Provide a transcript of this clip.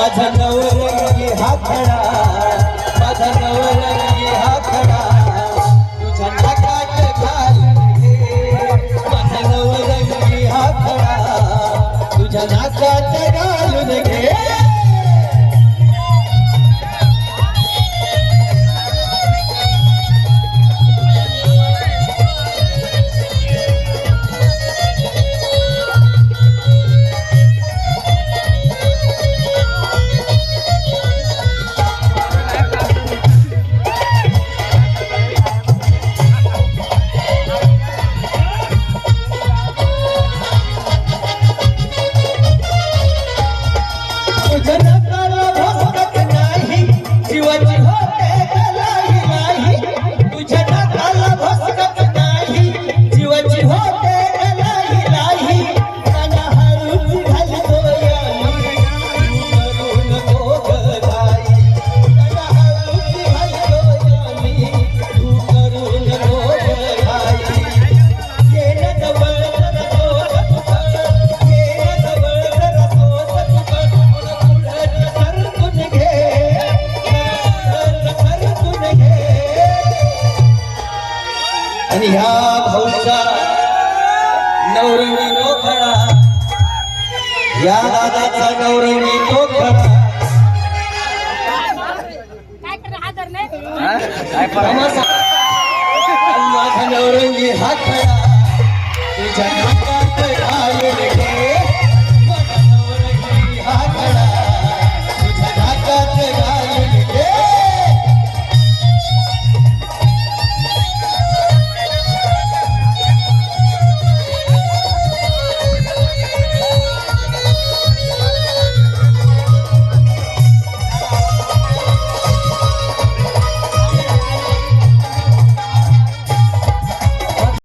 माझा नवर गेली हातडा माझा नवर गेली हातडा तुझ्या नकाट माझा नवर गेली हातडा तुझ्या नाकाट घालून घे. शिवाची आणि ह्या भाऊचा नवरंगी तो खरा या दादाचा नवरंगी तो खरा माझा नवरंगी हा खरा तुझ्या